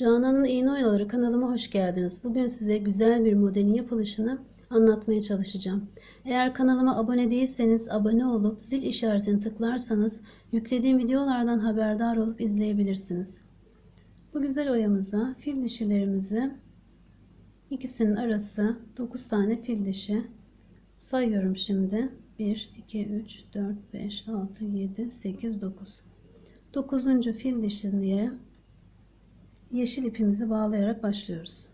Canan'ın iğne oyaları kanalıma hoş geldiniz. Bugün size güzel bir modelin yapılışını anlatmaya çalışacağım. Eğer kanalıma abone değilseniz abone olup zil işaretini tıklarsanız yüklediğim videolardan haberdar olup izleyebilirsiniz. Bu güzel oyamıza fil dişilerimizi ikisinin arası 9 tane fil dişi sayıyorum şimdi. 1, 2, 3, 4, 5, 6, 7, 8, 9. 9. fil dişiliğe yeşil ipimizi bağlayarak başlıyoruz.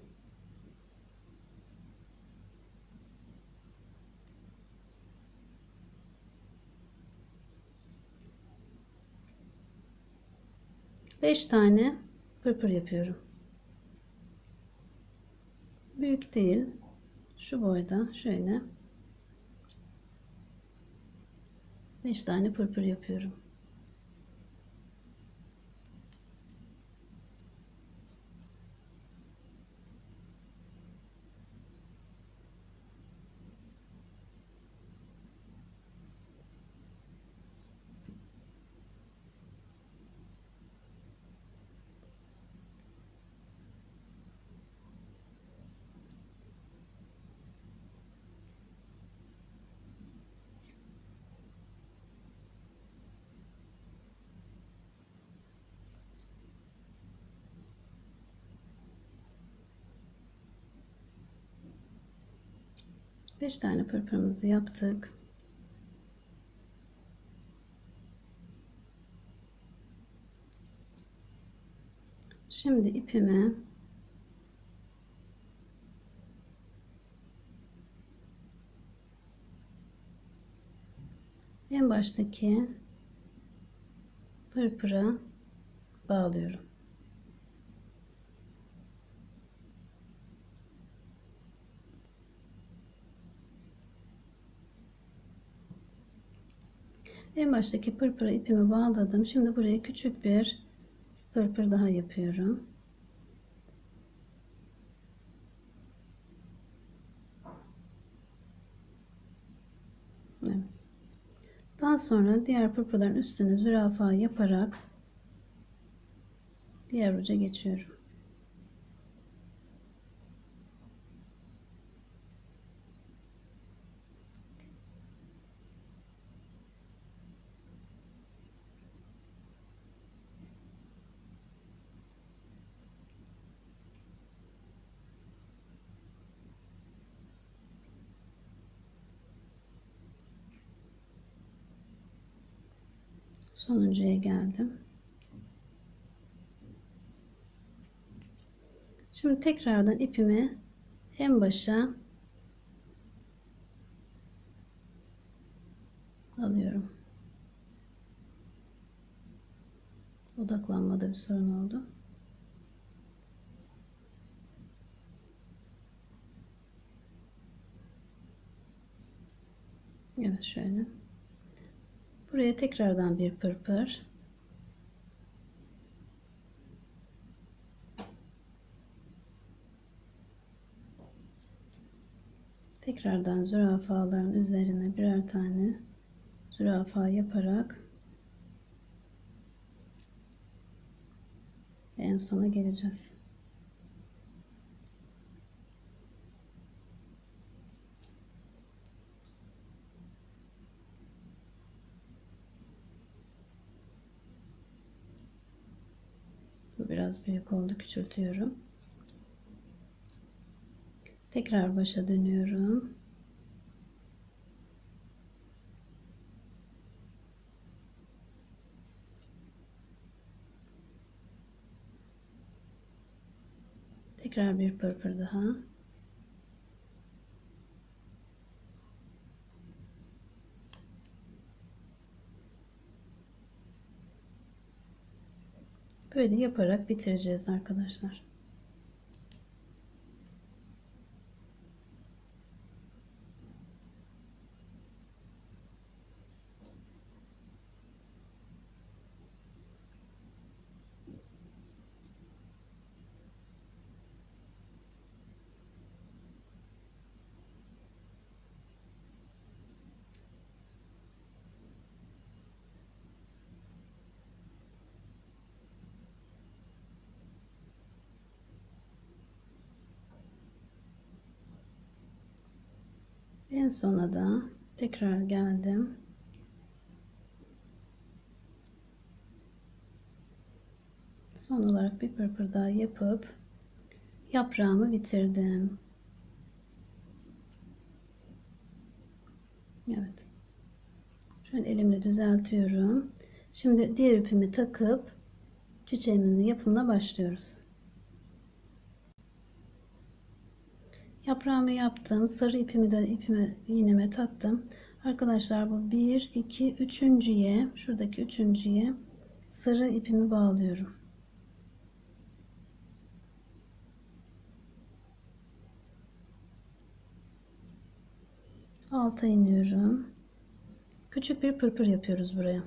Beş tane pırpır yapıyorum. Büyük değil. Şu boyda şöyle. Beş tane pırpır yapıyorum. 5 tane pırpırımızı yaptık. Şimdi ipimi en baştaki pırpıra bağlıyorum. En baştaki pırpıra ipimi bağladım. Şimdi buraya küçük bir pırpır daha yapıyorum. Evet. Daha sonra diğer pırpırların üstüne zürafa yaparak diğer uca geçiyorum. Sonuncuya geldim. Şimdi tekrardan ipimi en başa alıyorum. Odaklanmada bir sorun oldu. Evet şöyle. Buraya tekrardan bir pırpır. Tekrardan zürafaların üzerine birer tane zürafa yaparak en sona geleceğiz. Bu biraz büyük oldu. Küçültüyorum. Tekrar başa dönüyorum. Tekrar bir pırpır daha. Böyle yaparak bitireceğiz arkadaşlar. En sona da tekrar geldim. Son olarak bir pırpır daha yapıp yaprağımı bitirdim. Evet. Şöyle elimle düzeltiyorum. Şimdi diğer ipimi takıp çiçeğimizin yapımına başlıyoruz. Yaprağımı yaptım. Sarı ipimi de ipime iğneme taktım. Arkadaşlar bu 1 2 üçüncüye şuradaki üçüncüye sarı ipimi bağlıyorum. Alta iniyorum. Küçük bir pırpır yapıyoruz buraya.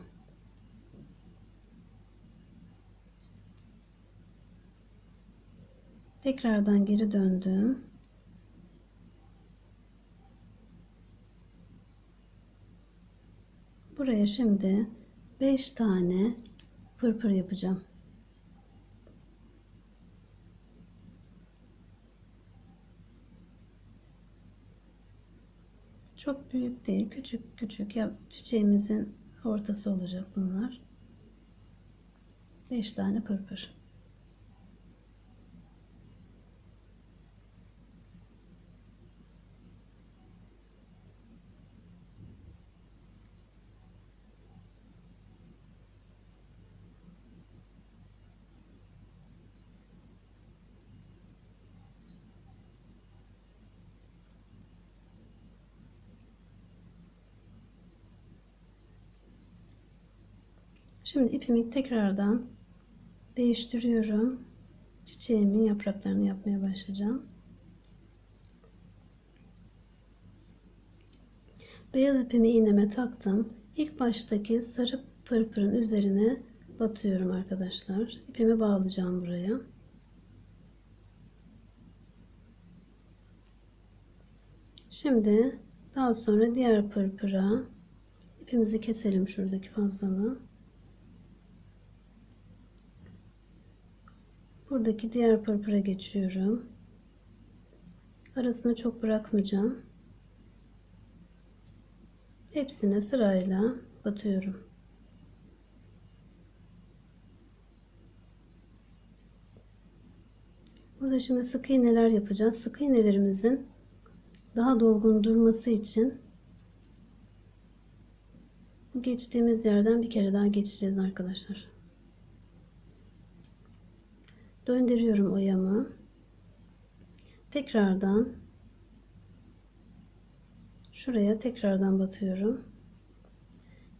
Tekrardan geri döndüm. Buraya şimdi 5 tane pırpır yapacağım. Çok büyük değil, küçük küçük ya çiçeğimizin ortası olacak bunlar. 5 tane pırpır. Şimdi ipimi tekrardan değiştiriyorum. Çiçeğimin yapraklarını yapmaya başlayacağım. Beyaz ipimi iğneme taktım. İlk baştaki sarı pırpırın üzerine batıyorum arkadaşlar. İpimi bağlayacağım buraya. Şimdi daha sonra diğer pırpıra ipimizi keselim şuradaki fazlalığı. Buradaki diğer pırpıra geçiyorum. Arasını çok bırakmayacağım. Hepsine sırayla batıyorum. Burada şimdi sık iğneler yapacağız. Sık iğnelerimizin daha dolgun durması için geçtiğimiz yerden bir kere daha geçeceğiz arkadaşlar. Döndürüyorum oyamı. Tekrardan şuraya tekrardan batıyorum.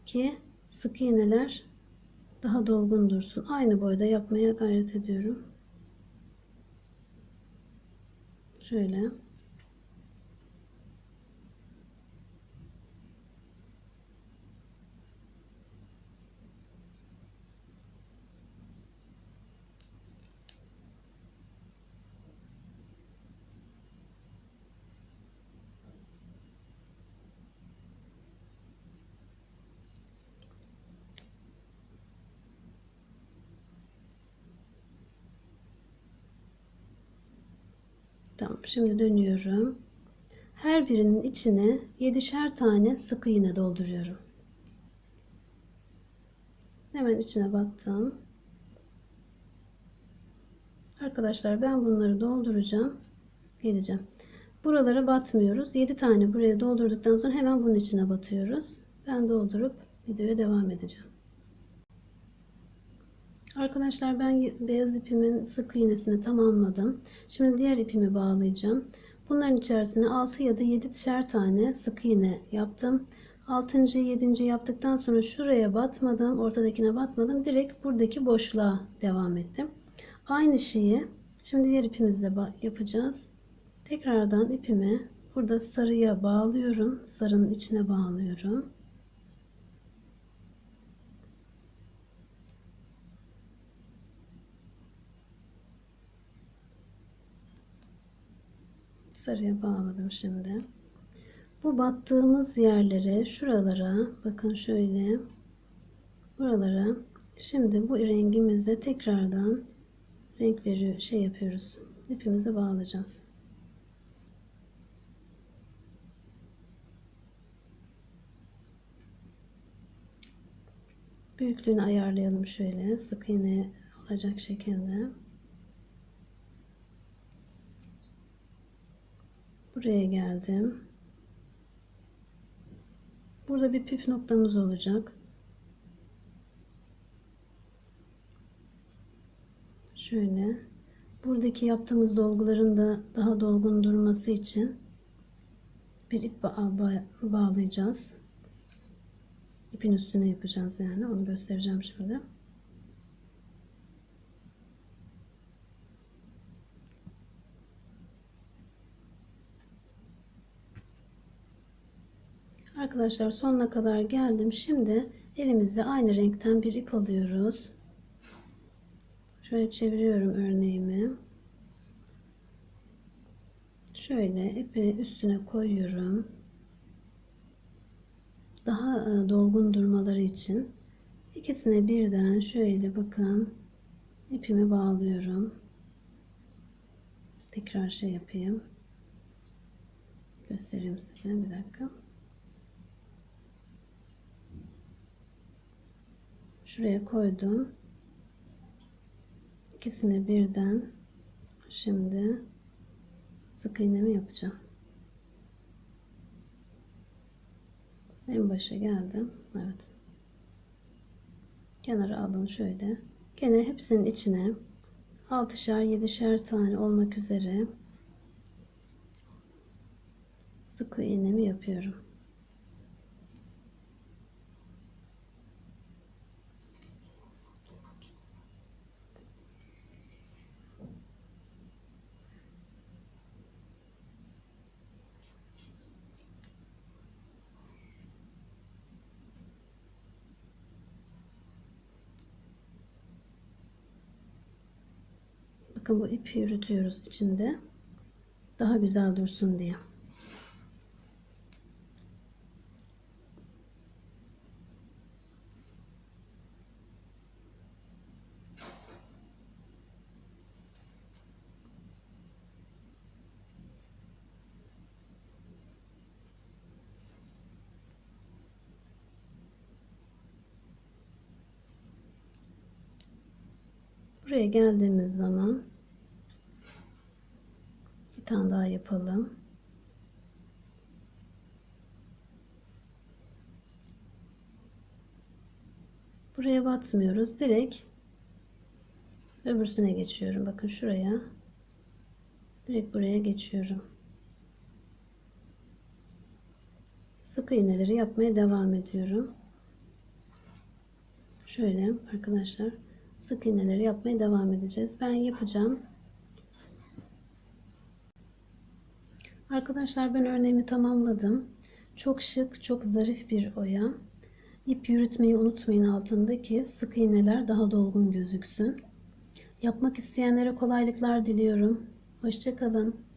Ki sık iğneler daha dolgun dursun. Aynı boyda yapmaya gayret ediyorum. Şöyle. Tamam şimdi dönüyorum. Her birinin içine 7'şer tane sık iğne dolduruyorum. Hemen içine battım. Arkadaşlar ben bunları dolduracağım. Geleceğim. Buralara batmıyoruz. 7 tane buraya doldurduktan sonra hemen bunun içine batıyoruz. Ben doldurup videoya devam edeceğim. Arkadaşlar ben beyaz ipimin sık iğnesini tamamladım. Şimdi diğer ipimi bağlayacağım. Bunların içerisine 6 ya da 7'şer tane sık iğne yaptım. 6. 7. yaptıktan sonra şuraya batmadım. Ortadakine batmadım. Direkt buradaki boşluğa devam ettim. Aynı şeyi şimdi diğer ipimizle yapacağız. Tekrardan ipimi burada sarıya bağlıyorum. Sarının içine bağlıyorum. sarıya bağladım şimdi. Bu battığımız yerlere, şuralara bakın şöyle buralara şimdi bu rengimize tekrardan renk veriyor şey yapıyoruz. İpimize bağlayacağız. Büyüklüğünü ayarlayalım şöyle sık iğne olacak şekilde. Buraya geldim. Burada bir püf noktamız olacak. Şöyle. Buradaki yaptığımız dolguların da daha dolgun durması için bir ip ba- ba- bağlayacağız. İpin üstüne yapacağız yani. Onu göstereceğim şimdi. Arkadaşlar sonuna kadar geldim. Şimdi elimizde aynı renkten bir ip alıyoruz. Şöyle çeviriyorum örneğimi. Şöyle ipi üstüne koyuyorum. Daha e, dolgun durmaları için ikisine birden şöyle bakın ipimi bağlıyorum. Tekrar şey yapayım. Göstereyim size bir dakika. Şuraya koydum. İkisini birden şimdi sık iğnemi yapacağım. En başa geldim. Evet. Kenara alın şöyle. Gene hepsinin içine 6'şer 7'şer tane olmak üzere sık iğnemi yapıyorum. Bakın bu ipi yürütüyoruz içinde. Daha güzel dursun diye. Buraya geldiğimiz zaman bir tane daha yapalım. Buraya batmıyoruz. Direkt öbürsüne geçiyorum. Bakın şuraya. Direkt buraya geçiyorum. Sık iğneleri yapmaya devam ediyorum. Şöyle arkadaşlar sık iğneleri yapmaya devam edeceğiz. Ben yapacağım. Arkadaşlar ben örneğimi tamamladım. Çok şık, çok zarif bir oya. İp yürütmeyi unutmayın altındaki sık iğneler daha dolgun gözüksün. Yapmak isteyenlere kolaylıklar diliyorum. Hoşçakalın.